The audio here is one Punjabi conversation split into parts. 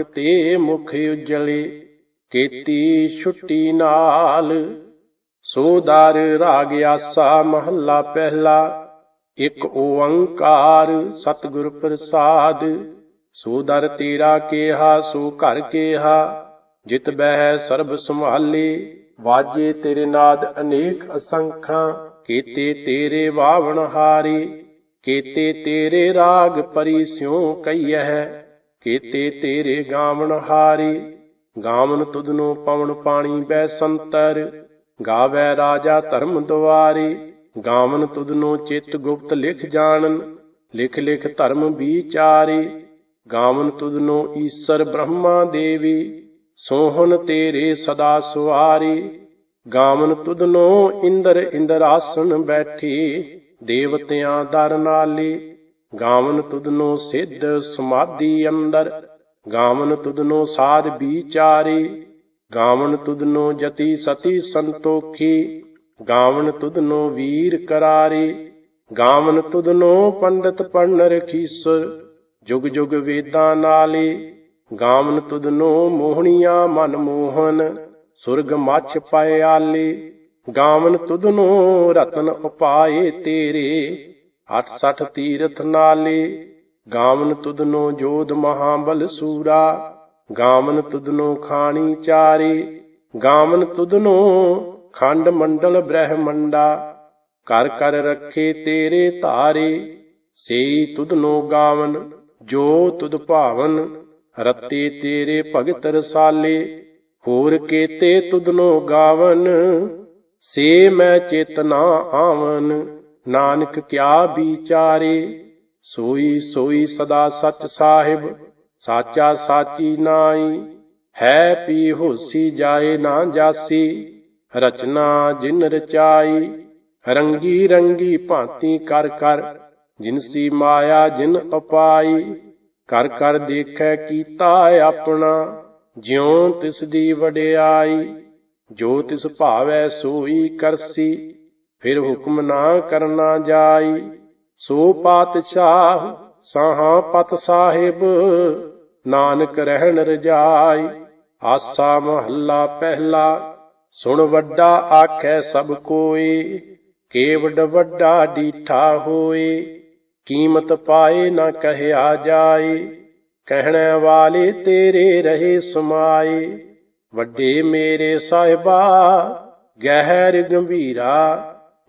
ਨਾਨਕ ਤੇ ਮੁਖ ਉਜਲੇ, ਕੀਤੀ ਛੁੱਟੀ ਨਾਲ। ਸੋ ਦਰ ਰਾਗ ਆਸਾ ਮਹੱਲਾ ਪਹਿਲਾ, ਇਕ ਓੰਕਾਰ ਸਤਿਗੁਰ ਪ੍ਰਸਾਦ। ਸੋ ਦਰ ਤੇਰਾ ਕੇਹਾ, ਸੋ ਘਰ ਕੇਹਾ, ਜਿਤ ਬਹਿ ਸਰਬ ਸੰਭਾਲੇ। ਵਾਜੇ ਤੇਰੇ ਨਾਦ ਅਨੇਕ ਅਸੰਖਾਂ, ਕੀਤੇ ਤੇਰੇ ਵਾਵਣ ਹਾਰੇ। ਕੀਤੇ ਤੇਰੇ ਰਾਗ ਪਰੀ ਸਿਉ ਕਈਐ ਕੀਤੇ ਤੇਰੇ ਗਾਵਣ ਹਾਰੇ, ਗਾਵਨ ਤੁਧਨੋ ਪਵਨ ਪਾਣੀ ਬੈ ਸੰਤਰ, ਗਾਵੇ ਰਾਜਾ ਧਰਮ ਦੁਆਰੇ, ਗਾਵਨ ਤੁਧਨੋ ਚਿਤ ਗੁਪਤ ਲਿਖ ਜਾਣਨ, ਲਿਖ ਲਿਖ ਧਰਮ ਵਿਚਾਰੇ, ਗਾਵਨ ਤੁਧਨੋ ਈਸ਼ਰ ਬ੍ਰਹਮਾ ਦੇਵੀ, ਸੋਹਣ ਤੇਰੇ ਸਦਾ ਸੁਆਰੇ, ਗਾਵਨ ਤੁਧਨੋ ਇੰਦਰ ਇੰਦਰਾਸਨ ਬੈਠੀ, ਦੇਵਤਿਆਂ ਦਰ ਨਾਲੇ ਗਾਵਨ ਤੁਧਨੋ ਸਿੱਧ ਸਮਾਧੀ ਅੰਦਰ, ਗਾਵਨ ਤੁਧਨੋ ਸਾਧ ਵਿਚਾਰੇ, ਗਾਵਨ ਤੁਧਨੋ ਜਤੀ ਸਤੀ ਸੰਤੋਖੀ, ਗਾਵਨ ਤੁਧਨੋ ਵੀਰ ਕਰਾਰੇ, ਗਾਵਨ ਤੁਧਨੋ ਪੰਡਤ ਪੜਨ ਰਖੀਸਰ ਜੁਗ ਜੁਗ ਵੇਦਾਂ ਨਾਲੇ, ਗਾਵਨ ਤੁਧਨੋ ਮੋਹਣੀਆਂ ਮਨ ਮੋਹਨ, ਸੁਰਗ ਮੱਛ ਪਾਏ ਆਲੇ, ਗਾਵਨ ਤੁਧਨੋ ਰਤਨ ਉਪਾਏ ਤੇਰੇ 68 ਤੀਰਥ ਨਾਲੇ, ਗਾਵਨ ਤੁਧਨੋ ਜੋਧ ਮਹਾਬਲ ਸੂਰਾ, ਗਾਵਨ ਤੁਧਨੋ ਖਾਣੀ ਚਾਰੇ, ਗਾਵਨ ਤੁਧਨੋ ਖੰਡ ਮੰਡਲ ਬ੍ਰਹਮੰਡਾ, ਕਰ ਕਰ ਰੱਖੇ ਤੇਰੇ ਧਾਰੇ, ਸੇਈ ਤੁਧਨੋ ਗਾਵਨ, ਜੋ ਤੁਧ ਭਾਵਨ, ਰੱਤੇ ਤੇਰੇ ਭਗਤ ਰਸਾਲੇ, ਹੋਰ ਕੇਤੇ ਤੁਧਨੋ ਗਾਵਨ, ਸੇ ਮੈਂ ਚੇਤਨਾ ਆਵਨ। ਨਾਨਕ ਕਿਆ ਵਿਚਾਰੇ, ਸੋਈ ਸੋਈ ਸਦਾ ਸਚ ਸਾਹਿਬ, ਸਾਚਾ ਸਾਚੀ ਨਾਈ, ਹੈ ਪੀ ਹੋਸੀ ਜਾਏ ਨਾ ਜਾਸੀ, ਰਚਨਾ ਜਿਨ ਰਚਾਈ, ਰੰਗੀ ਰੰਗੀ ਭਾਂਤੀ ਕਰ ਕਰ ਜਿਨਸੀ ਮਾਇਆ ਜਿਨ ਅਪਾਈ, ਕਰ ਕਰ ਦੇਖੈ ਕੀਤਾ ਆਪਣਾ, ਜਿਉ ਤਿਸ ਦੀ ਵਡਿਆਈ, ਜੋ ਤਿਸ ਭਾਵੈ ਸੋਈ ਕਰਸੀ ਫਿਰ ਹੁਕਮ ਨਾ ਕਰਨਾ ਜਾਈ, ਸੋ ਪਾਤਸ਼ਾਹ ਸਾਹਾਂ ਪਤ ਸਾਹਿਬ, ਨਾਨਕ ਰਹਿਣ ਰਜਾਈ। ਆਸਾ ਮਹੱਲਾ ਪਹਿਲਾ, ਸੁਣ ਵੱਡਾ ਆਖੈ ਸਭ ਕੋਏ ਕੇਵਡ ਵੱਡਾ ਡੀਠਾ ਹੋਏ ਕੀਮਤ ਪਾਏ ਨਾ ਕਹਿਆ ਜਾਏ ਕਹਿਣ ਵਾਲੇ ਤੇਰੇ ਰਹੇ ਸਮਾਏ ਵੱਡੇ ਮੇਰੇ ਸਾਹਿਬਾ, ਗਹਿਰ ਗੰਭੀਰਾ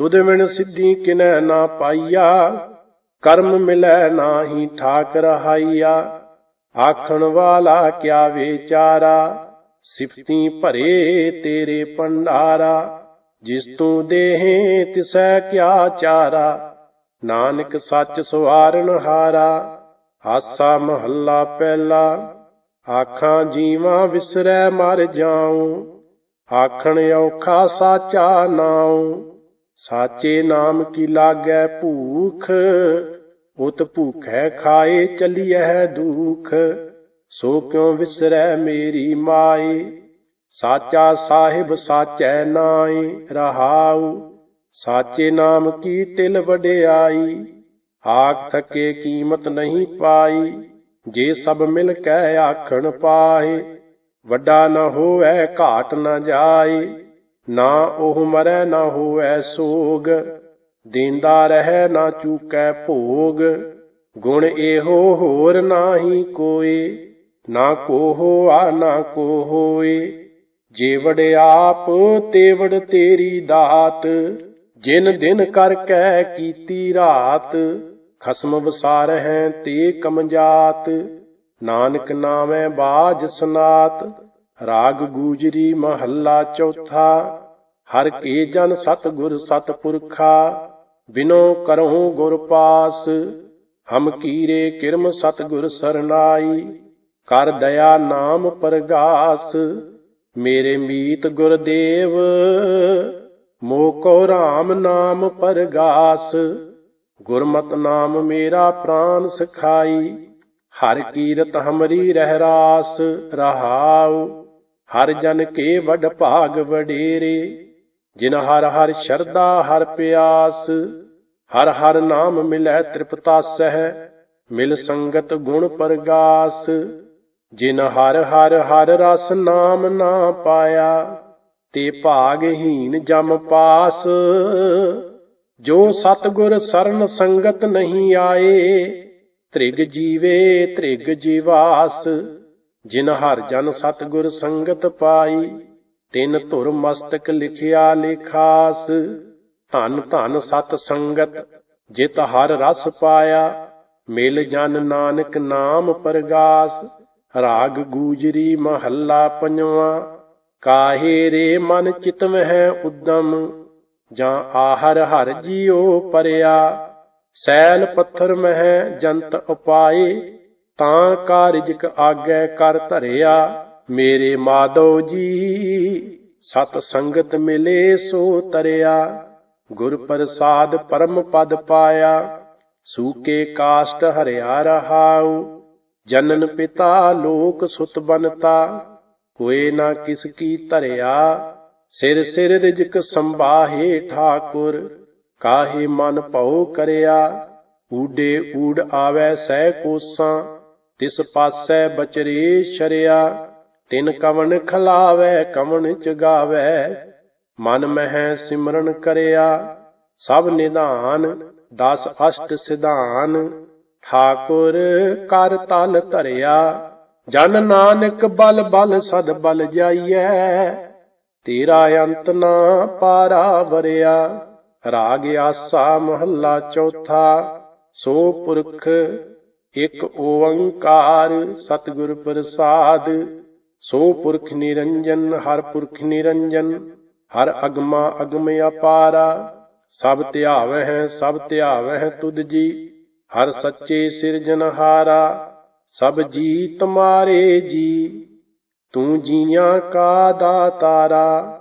ਤੁਧ ਵਿਣ ਸਿੱਧੀ ਕਿਨੈ ਨਾ ਪਾਈਆ, ਕਰਮ ਮਿਲੈ ਨਾਹੀ ਠਾਕ ਰਹਾਈਆ ਆਖਣ ਵਾਲਾ ਕਿਆ ਵਿਚਾਰਾ, ਸਿਫਤੀ ਭਰੇ ਤੇਰੇ ਪੰਡਾਰਾ ਜਿਸ ਤੂੰ ਦੇਹੇ, ਤਿਸੈ ਕਿਆ ਚਾਰਾ। ਨਾਨਕ ਸੱਚ ਸਵਾਰਨ ਹਾਰਾ ਆਸਾ ਮਹੱਲਾ ਪਹਿਲਾ। ਆਖਾਂ ਜੀਵਾਂ ਵਿਸਰੈ ਮਰ ਜਾਉ, ਆਖਣ ਔਖਾ ਸਾਚਾ ਨਾਉ। ਸਾਚੇ ਨਾਮ ਕੀ ਲਾਗੈ ਭੂਖ? ਉਤ ਭੂਖੈ ਖਾਏ ਚਲੀਐ ਦੁਖ। ਸੋ ਕਿਉ ਵਿਸਰੈ ਮੇਰੀ ਮਾਈ ਸਾਚਾ ਸਾਹਿਬ ਸਾਚੈ ਨਾਈ ਰਹਾਉ। ਸਾਚੇ ਨਾਮ ਕੀ ਤਿਲ ਵਡਿਆਈ? ਆਖ ਥਕੇ ਕੀਮਤ ਨਹੀਂ ਪਾਈ। ਜੇ ਸਭ ਮਿਲ ਕੇ ਆਖਣ ਪਾਏ, ਵੱਡਾ ਨ ਹੋਵੇ ਘਾਟ ਨ ਜਾਏ। ਨਾ ਉਹ ਮਰੈ ਨਾ ਹੋਵੇ ਸੋਗ, ਦੀਂਦਾ ਰਹਿ ਨਾ ਚੂਕੈ ਭੋਗ। ਗੁਣ ਇਹੋ ਹੋਰ ਨਾਹੀ ਕੋਏ, ਨਾ ਕੋ ਹੋਆ ਨਾ ਕੋ ਹੋਏ ਜੇ ਵਡਿਆਪ ਤੇ ਤੇਰੀ ਦਾਤ, ਜਿਨ ਦਿਨ ਕਰ ਕੈ ਕੀਤੀ ਰਾਤ। ਖਸਮ ਵਸਾਰ ਹੈ ਤੇ ਕਮਜਾਤ, ਨਾਨਕ ਨਾਮੈ ਬਾਜ ਸਨਾਤ। ਰਾਗ ਗੂਜਰੀ ਮਹੱਲਾ ਚੌਥਾ। ਹਰ ਕੇ ਜਨ ਸਤ ਗੁਰ ਸਤ ਪੁਰਖਾ ਬਿਨੋ ਕਰਹੁ ਗੁਰ ਪਾਸ। ਹਮ ਕੀਰੇ ਕਿਰਮ ਸਤ ਗੁਰ ਸਰਨਾਈ, ਕਰ ਦਇਆ ਨਾਮ ਪਰਗਾਸ। ਮੇਰੇ ਮੀਤ ਗੁਰਦੇਵ ਮੋਕੋ RAM ਨਾਮ ਪਰਗਾਸ। ਗੁਰਮਤ ਨਾਮ ਮੇਰਾ ਪ੍ਰਾਨ ਸਖਾਈ, ਹਰ ਕੀਰਤ ਹਮਰੀ ਰਹਿ ਰਾਸ ਰਹਾਉ, ਹਰ ਜਨ ਕੇ ਵਡ ਭਾਗ ਵਡੇਰੇ। ਜਿਨ ਹਰ ਹਰ ਸ਼ਰਦਾ ਹਰ ਪਿਆਸ, ਹਰ ਹਰ ਨਾਮ ਮਿਲੈ ਤ੍ਰਿਪਤਾ ਸਹਿ, ਮਿਲ ਸੰਗਤ ਗੁਣ ਪ੍ਰਗਾਸ। ਜਿਨ ਹਰ ਹਰ ਹਰ ਰਸ ਨਾਮ ਨਾ ਪਾਇਆ, ਤੇ ਭਾਗਹੀਨ ਜਮ ਪਾਸ। ਜੋ ਸਤਗੁਰ ਸਰਨ ਸੰਗਤ ਨਹੀਂ ਆਏ, ਤ੍ਰਿਗ ਜੀਵੇ, ਤ੍ਰਿਗ ਜੀਵਾਸ। ਜਿਨ ਹਰ ਜਨ ਸਤਗੁਰ ਸੰਗਤ ਪਾਈ ਤਿੰਨ ਧੁਰ ਮਸਤਕ ਲਿਖਿਆ ਲਿਖਾਸ, ਧਨ ਧਨ ਸਤ ਸੰਗਤ, ਜਿਤ ਹਰ ਰਸ ਪਾਇਆ, ਮਿਲ ਜਨ ਨਾਨਕ ਨਾਮ ਪਰਗਾਸ, ਰਾਗ ਗੂਜਰੀ ਮਹੱਲਾ ਪੰਜਵਾ, ਕਾਹੇ ਰੇ ਮਨ ਚਿਤ ਮਹਿ ਉਦਮ, ਜਾਂ ਆਹਰ ਹਰ ਜੀਉ ਪਰਿਆ, ਸੈਲ ਪੱਥਰ ਮਹਿ ਜੰਤ ਉਪਾਏ, ਤਾਂ ਕਾਰਜਕ ਆਗੈ ਕਰ ਧਰਿਆ ਮੇਰੇ ਮਾਧੋ ਜੀ, ਸਤ ਸੰਗਤ ਮਿਲੇ ਸੋ ਤਰਿਆ। ਗੁਰ ਪ੍ਰਸਾਦ ਪਰਮ ਪਦ ਪਾਇਆ, ਸੂਕੇ ਕਾਸ਼ਟ ਹਰਿਆ ਰਹਾਉ। ਜਨਨ ਪਿਤਾ ਲੋਕ ਸੁਤ ਬਨਤਾ ਕੋਏ ਨਾ ਕਿਸ ਕੀ ਧਰਿਆ। ਸਿਰ ਸਿਰ ਰਿਜਕ ਸੰਭਾਹੇ ਠਾਕੁਰ, ਕਾਹੇ ਮਨ ਭਉ ਕਰਿਆ। ਊਡੇ ਊੜ ਆਵੈ ਸਹਿ ਕੋਸਾਂ, ਤਿਸ ਪਾਸੈ ਬਚਰੇ ਸ਼ਰਿਆ। ਤਿਨ ਕਵਣ ਖਲਾਵੈ, ਕਵਣ ਚਗਾਵੈ ਮਨ ਮਹਿ ਸਿਮਰਨ ਕਰਿਆ, ਸਭ ਨਿਧਾਨ, ਦਸ ਅਸ਼ਟ ਸਿਧਾਨ। ਠਾਕੁਰ ਕਰ ਤਲ ਧਰਿਆ, ਜਨ ਨਾਨਕ ਬਲ ਬਲ ਸਦ ਬਲ ਜਾਈਐ। ਤੇਰਾ ਅੰਤ ਨਾ ਪਾਰਾ ਵਰਿਆ, ਰਾਗ ਆਸਾ ਮਹੱਲਾ ਚੌਥਾ। ਸੋ ਪੁਰਖ, ਇਕ ਓੰਕਾਰ, ਸਤਿਗੁਰ ਪ੍ਰਸਾਦ। ਸੋ ਪੁਰਖ ਨਿਰੰਜਨ, ਹਰ ਪੁਰਖ ਨਿਰੰਜਨ, ਹਰ ਅਗਮਾ ਅਗਮ ਅਪਾਰਾ, ਸਭ ਧਿਆਵਹਿ ਹੈ ਸਭ ਧਿਆਵਹਿ ਹੈ ਤੁਧ ਜੀ, ਹਰ ਸੱਚੇ ਸਿਰਜਨਹਾਰਾ ਸਭ ਜੀ ਤੁਮਾਰੇ ਜੀ। ਤੂੰ ਜੀਆਂ ਕਾ ਦਾਤਾਰਾ,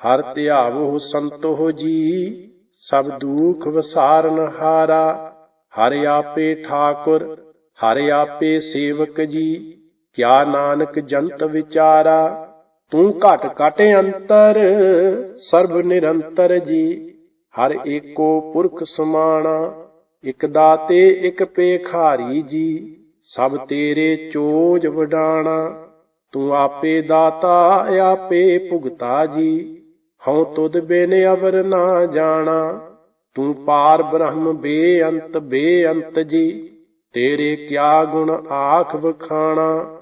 ਹਰ ਧਿਆਵੋ ਸੰਤੋ ਜੀ, ਸਭ ਦੁਖ ਵਸਾਰਨ ਹਾਰਾ, ਹਰ ਆਪੇ ਠਾਕੁਰ, ਹਰ ਆਪੇ ਸੇਵਕ ਜੀ। ਕਿਆ ਨਾਨਕ ਜੰਤ ਵਿਚਾਰਾ, ਤੂੰ ਘਟ ਘਟ ਅੰਤਰ, ਸਰਬ ਨਿਰੰਤਰ ਜੀ। ਹਰ ਏਕੋ ਪੁਰਖ ਸਮਾਣਾ, ਇਕ ਦਾਤੇ, ਇਕ ਪੇਖਾਰੀ ਜੀ। ਸਭ ਤੇਰੇ ਚੋਜ ਵਡਾਣਾ, ਤੂੰ ਆਪੇ ਦਾਤਾ, ਆਪੇ ਭੁਗਤਾ ਜੀ। ਹਉ ਤੁਧ ਬਿਨ ਅਵਰ ਨਾ ਜਾਣਾ, ਤੂੰ ਪਾਰ ਬ੍ਰਹਮ ਬੇਅੰਤ ਬੇਅੰਤ ਜੀ। ਤੇਰੇ ਕਿਆ ਗੁਣ ਆਖ ਵਖਾਣਾ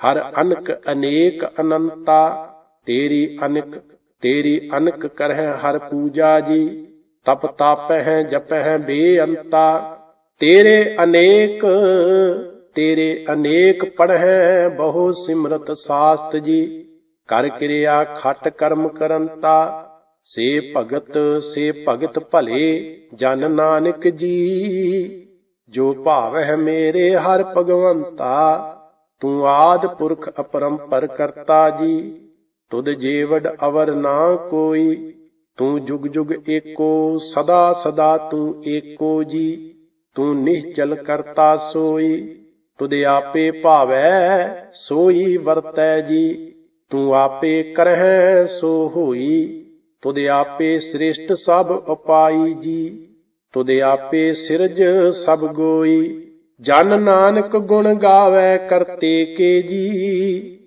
ਹਰ ਅਨਕ ਅਨੇਕ ਅਨੰਤਾ, ਤੇਰੀ ਅਨਕ ਤੇਰੀ ਅਨਕ ਕਰਹਿ ਹਰ ਪੂਜਾ ਜੀ। ਤਪ ਤਾਪਹਿ, ਜਪਹਿ ਬੇਅੰਤਾ, ਤੇਰੇ ਅਨੇਕ ਤੇਰੇ ਅਨੇਕ ਪੜਹਿ ਬਹੁ ਸਿਮਰਤ ਸਾਸਤ ਜੀ। ਕਰ ਕਿਰਿਆ ਖਟ ਕਰਮ ਕਰੰਤਾ, ਸੇ ਭਗਤ ਸੇ ਭਗਤ ਭਲੇ ਜਨ ਨਾਨਕ ਜੀ। ਜੋ ਭਾਵ ਹੈ ਮੇਰੇ ਹਰ ਭਗਵੰਤਾ ਤੂੰ ਆਦ ਪੁਰਖ ਅਪਰੰਪਰ ਕਰਤਾ ਜੀ, ਤੁਧ ਜੀਵੜ ਅਵਰ ਨਾ ਕੋਈ, ਤੂੰ ਜੁਗ ਜੁਗ ਏਕੋ, ਸਦਾ ਸਦਾ ਤੂੰ ਏਕੋ ਜੀ, ਤੂੰ ਨਿਹਚਲ ਕਰਤਾ ਸੋਈ, ਤੁਧ ਆਪੇ ਭਾਵੈ ਸੋਈ ਵਰਤੈ ਜੀ, ਤੂੰ ਆਪੇ ਕਰਹਿ ਸੋ ਹੋਈ, ਤੁਧ ਆਪੇ ਸ੍ਰਿਸ਼ਟ ਸਭ ਉਪਾਈ ਜੀ, ਤੁਧ ਆਪੇ ਸਿਰਜ ਸਭ ਗੋਈ ਜਨ ਨਾਨਕ ਗੁਣ ਗਾਵੇ ਕਰਤੇ ਕੇ ਜੀ,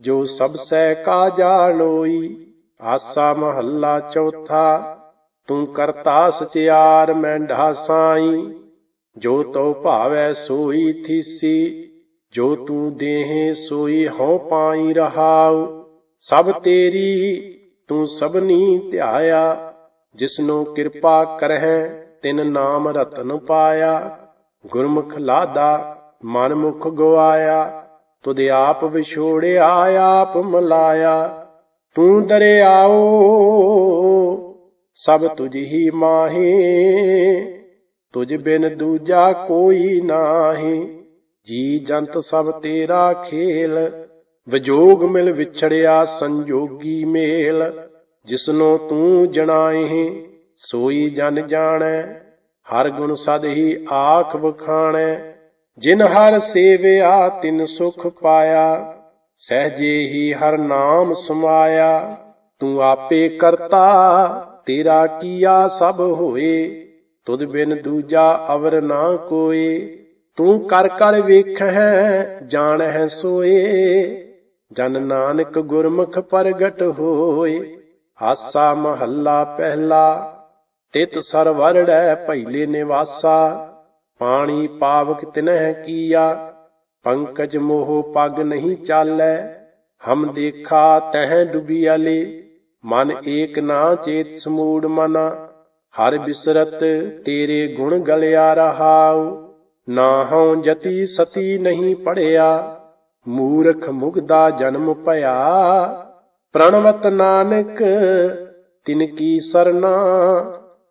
ਜੋ ਸਭ ਸਹਿ ਕਾ ਜਾਣੋਈ ਆਸਾ ਮਹੱਲਾ ਚੌਥਾ, ਤੂੰ ਕਰਤਾ ਸਚਿਆਰ ਮੈਂ ਢਾਸਾਈ, ਜੋ ਤੋ ਭਾਵੈ ਸੋਈ ਥੀਸੀ, ਜੋ ਤੂੰ ਦੇਹ ਸੋਈ ਹਉ ਪਾਈ ਰਹਾਉ, ਸਭ ਤੇਰੀ ਤੂੰ ਸਭਨੀ ਧਿਆਇਆ, ਜਿਸਨੂੰ ਕਿਰਪਾ ਕਰਹਿ, ਤਿਨ ਨਾਮ ਰਤਨ ਪਾਇਆ। ਗੁਰਮੁਖ ਲਾਦਾ ਮਨ ਮੁਖ ਗਵਾਇਆ, ਤੁਧ ਆਪ ਵਿਛੋੜਿਆ, ਆਪ ਮਲਾਇਆ। ਤੂੰ ਦਰਿਆਓ, ਸਭ ਤੁਝ ਹੀ ਮਾਹੀ। ਤੁਝ ਬਿਨ ਦੂਜਾ ਕੋਈ ਨਾਹੀ। ਜੀ ਜੰਤ ਸਭ ਤੇਰਾ ਖੇਲ, ਵਿਜੋਗ ਮਿਲ ਵਿਛੜਿਆ ਸੰਜੋਗੀ ਮੇਲ। ਜਿਸਨੋ ਤੂੰ ਜਣਾਏ ਸੋਈ ਜਨ ਜਾਣੈ ਹਰ ਗੁਣ ਸਦ ਹੀ ਆਖ ਬਖਾਣੈ ਜਿਨ ਹਰ ਸੇਵਿਆ ਤਿਨ ਸੁਖ ਪਾਇਆ, ਸਹਜੇ ਹੀ ਹਰ ਨਾਮ ਸਮਾਇਆ, ਤੂੰ ਆਪੇ ਕਰਤਾ, ਤੇਰਾ ਕੀਆ ਸਭ ਹੋਏ, ਤੁਧ ਬਿਨ ਦੂਜਾ ਅਵਰ ਨਾ ਕੋਏ, ਤੂੰ ਕਰ ਕਰ ਵੇਖੈ ਜਾਣੈ ਸੋਏ, ਜਨ ਨਾਨਕ ਗੁਰਮੁਖ ਪ੍ਰਗਟ ਹੋਏ ਆਸਾ ਮਹੱਲਾ ਪਹਿਲਾ ਤਿਤ ਸਰਵਰੜੈ ਪਹਿਲੇ ਨਿਵਾਸਾ, ਪਾਣੀ ਪਾਵਕ ਤਿਨਹਿ ਕੀਆ, ਪੰਕਜ ਮੋਹ ਪਗ ਨਹੀਂ ਚਾਲੈ, ਹਮ ਦੇਖਾ ਤਹਿ ਡੁਬੀਆਲੇ ਮਨ ਏਕ ਨਾ ਚੇਤ ਸਮੂੜ ਮਨਾ, ਹਰ ਬਿਸਰਤ ਤੇਰੇ ਗੁਣ ਗਲਿਆ ਰਹਾਉ, ਨਾ ਹਉ ਜਤੀ ਸਤੀ ਨਹੀਂ ਪੜਿਆ, ਮੂਰਖ ਮੁਗਦਾ ਜਨਮ ਭਇਆ, ਪ੍ਰਣਵਤ ਨਾਨਕ ਤਿਨ ਕੀ ਸਰਨਾ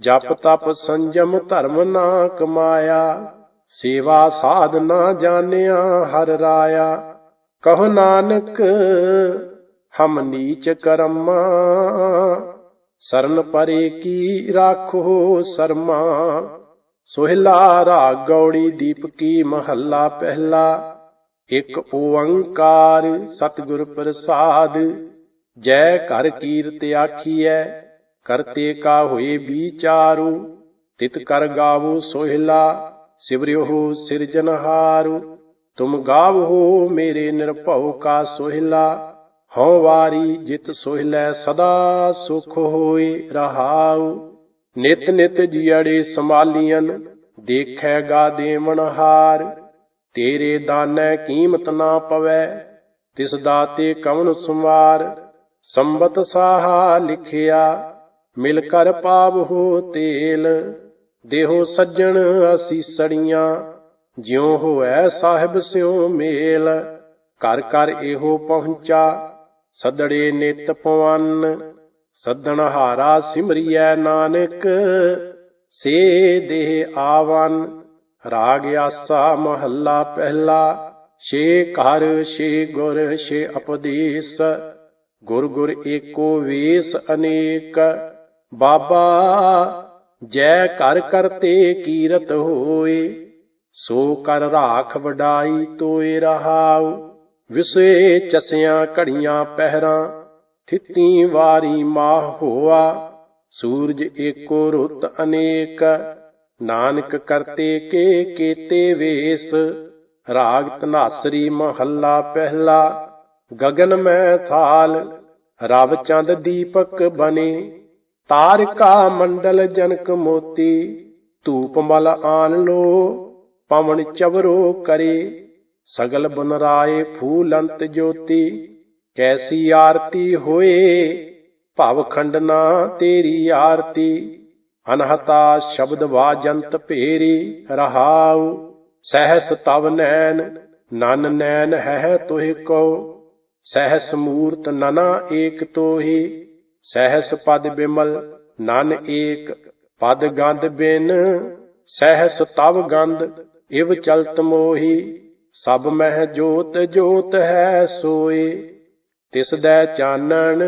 ਜਪ ਤਪ ਸੰਜਮ ਧਰਮ ਨਾ ਕਮਾਇਆ, ਸੇਵਾ ਸਾਧ ਨਾ ਜਾਣਿਆ ਹਰ ਰਾਇਆ। ਕਹ ਨਾਨਕ, ਹਮ ਨੀਚ ਕਰਮਾ, ਸਰਨ ਪਰੇ ਕੀ ਰਾਖੋ ਸਰਮਾ। ਸੋਹਿਲਾ ਰਾਗ ਗੌੜੀ ਦੀਪਕੀ ਮਹੱਲਾ ਪਹਿਲਾ। ਇਕ ਓੰਕਾਰ ਸਤਿਗੁਰ ਪ੍ਰਸਾਦ, ਜੈ ਘਰ ਕੀਰਤ ਆਖੀਐ ਕਰਤੇ ਕਾ ਹੋਏ ਵਿਚਾਰੂ, ਤਿਤ ਕਰ ਗਾਵੋ ਸੋਹਿਲਾ, ਸਿਵਰਿਓ ਸਿਰਜਨਹਾਰੂ ਤੁਮ ਗਾਵੋ ਮੇਰੇ ਨਿਰਭਉ ਕਾ ਸੋਹਿਲਾ, ਹਉ ਵਾਰੀ ਜਿਤ ਸੋਹਿਲੈ ਸਦਾ ਸੁਖ ਹੋਏ ਰਹਾਉ। ਨਿਤ ਨਿਤ ਜੀੜੇ ਸੰਭਾਲੀਆਂ ਦੇਖੈ ਗਾ ਦੇਵਨ ਹਾਰ। ਤੇਰੇ ਦਾਨੈ ਕੀਮਤ ਨਾ ਪਵੈ, ਤਿਸ ਦਾਤੇ ਕਵਨ ਸੁਮਾਰ ਸੰਬਤ ਸਾਹਾ ਲਿਖਿਆ ਮਿਲ ਕਰ ਪਾਵਹੁ ਤੇਲ, ਦੇਹੋ ਸੱਜਣ ਅਸੀਸੜੀਆਂ ਜਿਉ ਹੋਐ ਸਾਹਿਬ ਸਿਉ ਮੇਲ। ਘਰ ਘਰ ਇਹੋ ਪਹੁੰਚਾ, ਸਦੜੇ ਨਿਤ ਪਵਨ, ਸੱਦਣ ਹਾਰਾ ਸਿਮਰਿਐ ਨਾਨਕ, ਸੇ ਦੇਹ ਆਵਨ, ਰਾਗ ਆਸਾ ਮਹੱਲਾ ਪਹਿਲਾ, ਛੇ ਘਰ, ਛੇ ਗੁਰ, ਛੇ ਅਪਦੇਸ ਗੁਰ ਗੁਰ ਏਕੋ ਵੇਸ ਅਨੇਕ। ਬਾਬਾ, ਜੈ ਕਰ ਕਰਤੇ ਕੀਰਤ ਹੋਏ, ਸੋ ਕਰ ਰਾਖ ਵਡਾਈ ਤੋਏ ਰਹਾਉ ਵਿਸੇ ਚਸਿਆਂ ਘੜੀਆਂ ਪਹਿਰਾਂ, ਥਿੱਤੀ ਵਾਰੀ ਮਾਹ ਹੋਆ, ਸੂਰਜ ਏਕੋ ਰੁੱਤ ਅਨੇਕ, ਨਾਨਕ ਕਰਤੇ ਕੇ ਕੀਤੇ ਵੇਸ ਰਾਗ ਤਨਾਸਰੀ ਮਹੱਲਾ ਪਹਿਲਾ, ਗਗਨ ਮੈਂ ਥਾਲ, ਰਵ ਚੰਦ ਦੀਪਕ ਬਨੇ ਤਾਰਿਕਾ ਮੰਡਲ ਜਨਕ ਮੋਤੀ, ਧੂਪ ਮਲ ਆਨ ਲੋ, ਪਵਨ ਚਵਰੋ ਕਰੇ, ਸਗਲ ਬਨ ਰਾਏ ਫੂਲੰਤ ਜੋਤੀ, ਕੈਸੀ ਆਰਤੀ ਹੋਏ, ਭਵ ਖੰਡਨਾ ਤੇਰੀ ਆਰਤੀ, ਅਨਹਤਾ ਸ਼ਬਦ ਵਾਜੰਤ ਭੇਰੀ ਰਹਾਉ, ਸਹਸ ਤਵ ਨੈਣ, ਨਨ ਨੈਣ ਹੈ ਤੋਹਿ ਕੋ ਸਹਸ ਮੂਰਤ ਨਨਾ ਏਕ ਤੋਹੀ ਸਹਿਸ ਪਦ ਬਿਮਲ, ਨਨ ਏਕ, ਪਦ ਗੰਧ ਬਿਨ, ਸਹਿਸ ਤਵ ਗੰਧ, ਇਵ ਚਲਤ ਮੋਹੀ, ਸਭ ਮਹਿ ਜੋਤ ਜੋਤ ਹੈ ਸੋਏ, ਤਿਸ ਦੈ ਚਾਨਣ,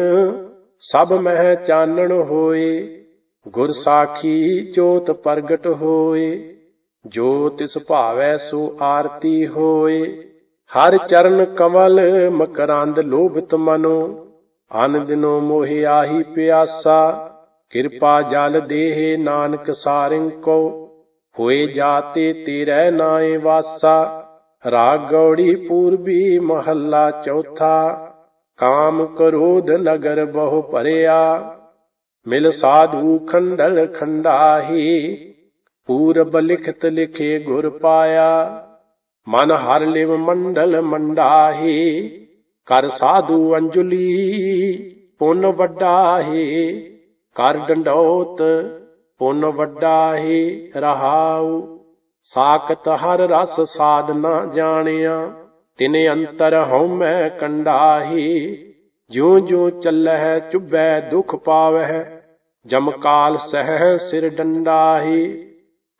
ਸਭ ਮਹਿ ਚਾਨਣ ਹੋਏ, ਗੁਰ ਸਾਖੀ ਜੋਤ ਪ੍ਰਗਟ ਹੋਏ, ਜੋ ਤਿਸ ਭਾਵੈ ਸੋ ਆਰਤੀ ਹੋਏ, ਹਰ ਚਰਨ ਕਮਲ ਮਕਰੰਦ ਲੋਭਿਤ ਮਨੋ ਅਨ ਦਿਨੋ ਮੋਹਿ ਆਹੀ ਪਿਆਸਾ, ਕਿਰਪਾ ਜਲ ਦੇਹ ਨਾਨਕ ਸਾਰਿੰ ਕੋ ਹੋਏ ਜਾਤੇ ਤੇਰੇ ਨਾਏ ਵਾਸਾ, ਰਾਗ ਗੌੜੀ ਪੂਰਬੀ ਮਹੱਲਾ ਚੌਥਾ, ਕਾਮ ਕਰੋਧ ਨਗਰ ਬਹੁ ਭਰਿਆ, ਮਿਲ ਸਾਧੂ ਖੰਡਲ ਖੰਡਾਹੀ, ਪੂਰਬ ਲਿਖਤ ਲਿਖੇ ਗੁਰ ਪਾਇਆ, ਮਨ ਹਰ ਲਿਵ ਮੰਡਲ ਮੰਡਾਹੀ ਕਰ ਸਾਧੂ ਅੰਜੁਲੀ, ਪੁੰਨ ਵੱਡਾਹੀ ਕਰ ਡੰਡੋਤ, ਪੁੰਨ ਵੱਡਾਹੀ ਰਹਾਉ। ਸਾਖਤ ਹਰ ਰਸ ਸਾਧਨਾ ਜਾਣਿਆ, ਤਿਨੇ ਅੰਤਰ ਹਉਮੈ ਕੰਡਾਹੀ ਜਿਉ ਜਿਉ ਚੱਲਹਿ ਚੁਬੈ ਦੁਖ ਪਾਵਹਿ। ਜਮਕਾਲ ਸਹਿ, ਸਿਰ ਡੰਡਾਹੀ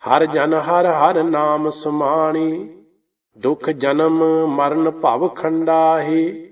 ਹਰ ਜਨ ਹਰ ਹਰ ਨਾਮ ਸਮਾਣੀ। ਦੁਖ ਜਨਮ ਮਰਨ ਭਵ ਖੰਡਾਹੀ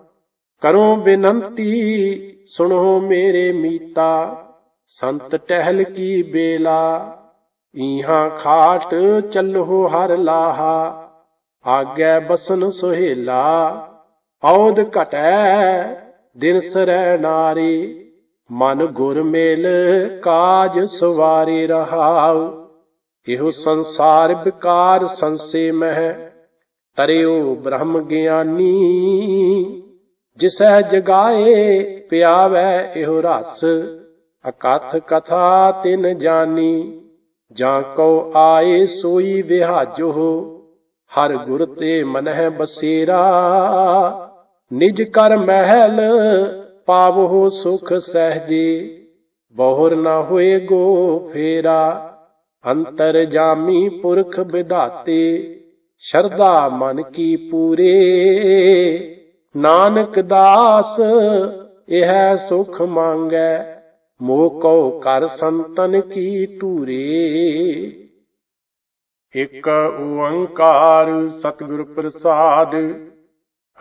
ਕਰੋ ਬੇਨੰਤੀ, ਸੁਣੋ ਮੇਰੇ ਮੀਤਾ, ਸੰਤ ਟਹਿਲ ਕੀ ਬੇਲਾ, ਈਹਾਂ ਖਾਟ ਚੱਲੋ ਹਰ ਲਾਹਾ, ਆਗੇ ਬਸਨ ਸੁਹੇਲਾ ਔਦ ਘਟੈ ਦਿਨ ਸਰੈ ਨਾਰੀ, ਮਨ ਗੁਰ ਮੇਲ ਕਾਜ ਸਵਾਰੀ ਰਹਾਉ, ਇਹੋ ਸੰਸਾਰ ਵਿਕਾਰ ਸੰਸੇ ਮਹਿ, ਤਰਿਓ ਬ੍ਰਹਮ ਗਿਆਨੀ। ਜਿਸੈ ਜਗਾਏ ਪਿਆਵੈ ਇਹੋ ਰਸ, ਅਕਥ ਕਥਾ ਤਿਨ ਜਾਨੀ, ਜਾਂ ਕੋ ਆਏ ਸੋਈ ਵਿਹਾਜੋ, ਹਰ ਗੁਰ ਤੇ ਮਨਹਿ ਬਸੇਰਾ, ਨਿਜ ਕਰ ਮਹਿਲ ਪਾਵੋ ਸੁਖ ਸਹਜੇ, ਬਹੁਰ ਨਾ ਹੋਏ ਗੋ ਫੇਰਾ, ਅੰਤਰ ਜਾਮੀ ਪੁਰਖ ਵਿਧਾਤੇ, ਸ਼ਰਧਾ ਮਨ ਕੀ ਪੂਰੇ। ਨਾਨਕ ਦਾਸ, ਇਹ ਸੁਖ ਮੰਗੈ, ਮੋਹ ਕਉ ਕਰ ਸੰਤਨ ਕੀ ਟੂਰੇ ਇਕ ਓੰਕਾਰ ਸਤਿਗੁਰ ਪ੍ਰਸਾਦ,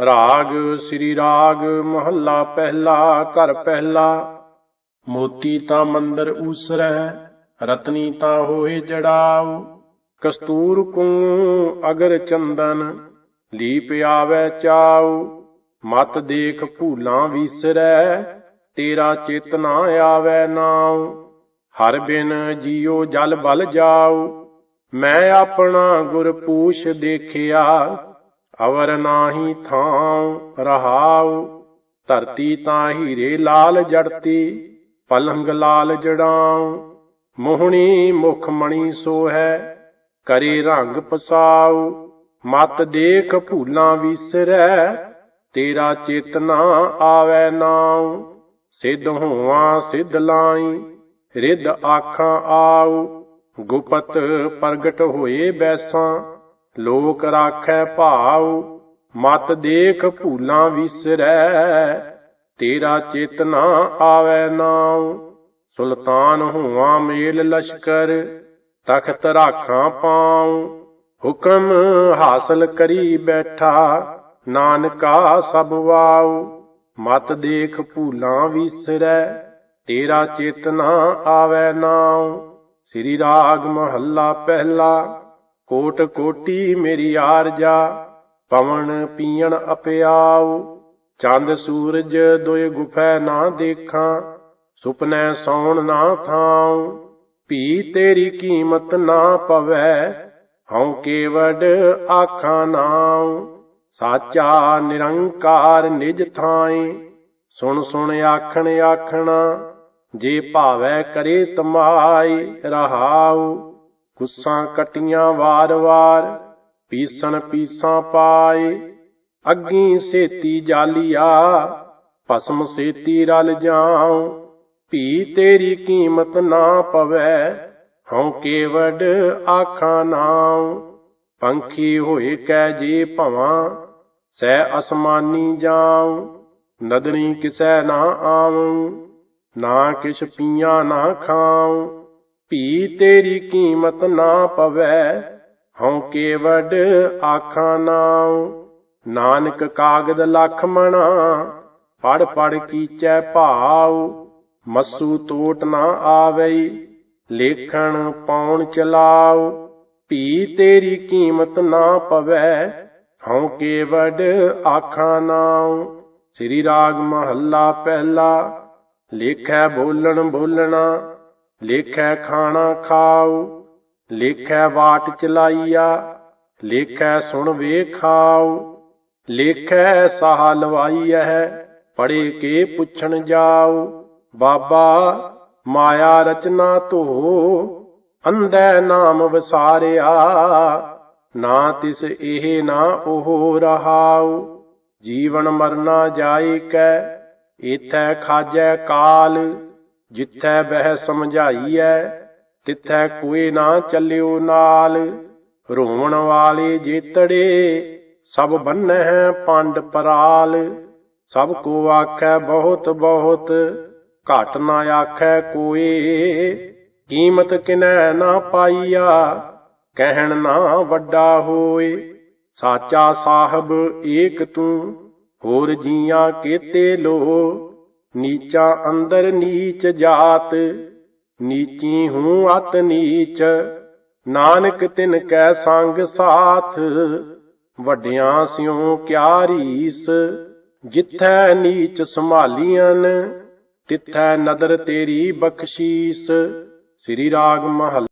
ਰਾਗ ਸ੍ਰੀ ਰਾਗ ਮਹੱਲਾ ਪਹਿਲਾ, ਘਰ ਪਹਿਲਾ। ਮੋਤੀ ਤਾਂ ਮੰਦਰ ਊਸਰੈ, ਰਤਨੀ ਤਾਂ ਹੋਏ ਜੜਾਉ। ਕਸਤੂਰ ਕੋ ਅਗਰ ਚੰਦਨ, ਲੀਪ ਆਵੇ ਚਾਉ। ਮਤ ਦੇਖ ਭੂਲਾਂ ਵੀਸਰੈ, ਤੇਰਾ ਚਿਤ ਨਾ ਆਵੇ ਨਾਉ। ਹਰ ਬਿਨ ਜੀਉ ਜਲ ਬਲ ਜਾਉ। ਮੈਂ ਆਪਣਾ ਗੁਰ ਪੂਛ ਦੇਖਿਆ, ਅਵਰ ਨਾਹੀ ਥਾਂ ਰਹਾਉ। ਧਰਤੀ ਤਾਂ ਹੀਰੇ ਲਾਲ ਜੜਤੀ, ਪਲੰਗ ਲਾਲ ਜੜਾਉ। ਮੋਹਣੀ ਮੁਖ ਮਣੀ ਸੋ ਹੈ ਕਰੇ ਰੰਗ ਪਸਾਉ। ਮਤ ਦੇਖ ਭੂਲਾਂ ਵਿਸਰੈ ਤੇਰਾ ਚੇਤਨਾ ਆਵੈ ਨਾਉ, ਸਿੱਧ ਹੋਵਾਂ ਸਿੱਧ ਲਾਈ, ਰਿੱਧ ਆਖਾਂ ਆਉ, ਗੁਪਤ ਪ੍ਰਗਟ ਹੋਏ ਬੈਸਾਂ, ਲੋਕ ਰਾਖੈ ਭਾਉ, ਮਤ ਦੇਖ ਭੂਲਾਂ ਵਿਸਰੈ, ਤੇਰਾ ਚੇਤਨਾ ਆਵੈ ਨਾਉ, ਸੁਲਤਾਨ ਹੋਵਾਂ ਮੇਲ ਲਸ਼ਕਰ, ਤਖਤ ਰਾਖਾਂ ਪਾਉ, ਹੁਕਮ ਹਾਸਲ ਕਰੀ ਬੈਠਾ ਨਾਨਕਾ ਸਭ ਵਾਉ, ਮਤ ਦੇਖ ਭੂਲਾਂ ਵਿਸਰੈ, ਤੇਰਾ ਚੇਤਨਾ ਆਵੈ ਨਾਉ। ਸ੍ਰੀ ਰਾਗ ਮਹੱਲਾ ਪਹਿਲਾ ਕੋਟ ਕੋਟੀ ਮੇਰੀ ਆਰਜਾ, ਪਵਨ ਪੀਣ ਅਪਿਆਉ। ਚੰਦ ਸੂਰਜ ਦੋਏ ਗੁਫੈ ਨਾ ਦੇਖਾਂ, ਸੁਪਨੇ ਸੌਣ ਨਾ ਥਾਉ। ਭੀ ਤੇਰੀ ਕੀਮਤ ਨਾ ਪਵੈ, ਹਉ ਕੇਵਡ ਆਖਾਂ ਨਾਉ। ਸਾਚਾ ਨਿਰੰਕਾਰ ਨਿਜ ਥਾਏ, ਸੁਣ ਸੁਣ ਆਖਣ ਆਖਣਾ, ਜੇ ਭਾਵੈ ਕਰੇ ਤਮਾਈ ਰਹਾਉ, ਗੁੱਸਾਂ ਕਟੀਆਂ ਵਾਰ ਵਾਰ, ਪੀਸਣ ਪੀਸਾਂ ਪਾਏ, ਅੱਗੀ ਸੇਤੀ ਜਾਲੀਆ, ਭਸਮ ਸੇਤੀ ਰਲ ਜਾਉ, ਭੀ ਤੇਰੀ ਕੀਮਤ ਨਾ ਪਵੈ, ਹਉ ਕੇਵਡ ਆਖਾਂ ਨਾਉ। ਪੰਖੀ ਹੋਏ ਕੈ ਜੇ ਭਵਾਂ ਸੈ ਅਸਮਾਨੀ ਜਾਉ ਨਦਰੀ ਕਿਸੈ ਨਾ ਆਵਉ ਨਾ ਕਿਛ ਪੀਆਂ ਨਾ ਖਾਉ, ਭੀ ਤੇਰੀ ਕੀਮਤ ਨਾ ਪਵੈ, ਹਉ ਕੇਵਡ ਆਖਾਂ ਨਾਉ। ਨਾਨਕ ਕਾਗਦ ਲਖ ਮਣਾ ਪੜ ਪੜ ਕੀਚੈ ਭਾਉ, ਮਸੂ ਤੋਟ ਨਾ ਆਵਈ, ਲੇਖਣ ਪਾਉਣ ਚਲਾਉ। ਭੀ ਤੇਰੀ ਕੀਮਤ ਨਾ ਪਵੈ, ਹਉ ਕੇਵਡ ਆਖਾਂ ਨਾਉ। ਸ੍ਰੀ ਰਾਗ ਮਹੱਲਾ ਪਹਿਲਾ, ਲੇਖੈ ਬੋਲਣ ਬੋਲਣਾ, ਲੇਖੈ ਖਾਣਾ ਖਾਉ। ਲੇਖੈ ਬਾਟ ਚਲਾਈਆ, ਲੇਖੈ ਸੁਣ ਵੇਖਾਉ ਲੇਖੈ ਸਾਹ ਲਵਾਈਐ ਪੜੇ ਕੇ ਪੁੱਛਣ ਜਾਉ। ਬਾਬਾ ਮਾਇਆ ਰਚਨਾ ਧੋ ਅੰਧੈ ਨਾਮ ਵਿਸਾਰਿਆ, ਨਾ ਤਿਸ ਇਹ ਨਾ ਉਹ ਰਹਾਉ। ਜੀਵਨ ਮਰਨਾ ਜਾਏ ਕੈ, ਏਥੈ ਖਾਜੈ ਕਾਲ। ਜਿੱਥੈ ਬਹਿ ਸਮਝਾਈਐ, ਤਿਥੈ ਕੋਈ ਨਾ ਚੱਲਿਓ ਨਾਲ। ਰੋਣ ਵਾਲੇ ਜੇਤੜੇ, ਸਭ ਬੰਨਹਿ ਪੰਡ ਪਰਾਲ। ਸਭ ਕੋ ਆਖੈ ਬਹੁਤ ਬਹੁਤ ਘਟ ਨਾ ਆਖੈ ਕੋਏ। ਕੀਮਤ ਕਿਨੈ ਨਾ ਪਾਈਆ, ਕਹਿਣ ਨਾ ਵੱਡਾ ਹੋਏ। ਸਾਚਾ ਸਾਹਿਬ ਏਕ ਤੂੰ, ਹੋਰ ਜੀਆਂ ਕੀਤੇ ਲੋ ਨੀਚਾ ਅੰਦਰ ਨੀਚ ਜਾਤ, ਨੀਚੀ ਹੂੰ ਅਤ ਨੀਚ। ਨਾਨਕ ਤਿਨ ਕੈ ਸੰਗ ਸਾਥ, ਵੱਡਿਆਂ ਸਿਉ ਕਿਆ ਰੀਸ। ਜਿੱਥੈ ਨੀਚ ਸੰਭਾਲੀਆਂ ਤਿੱਥੈ ਨਦਰ ਤੇਰੀ ਬਖਸ਼ੀਸ। ਸ੍ਰੀ ਰਾਗ ਮਹਲ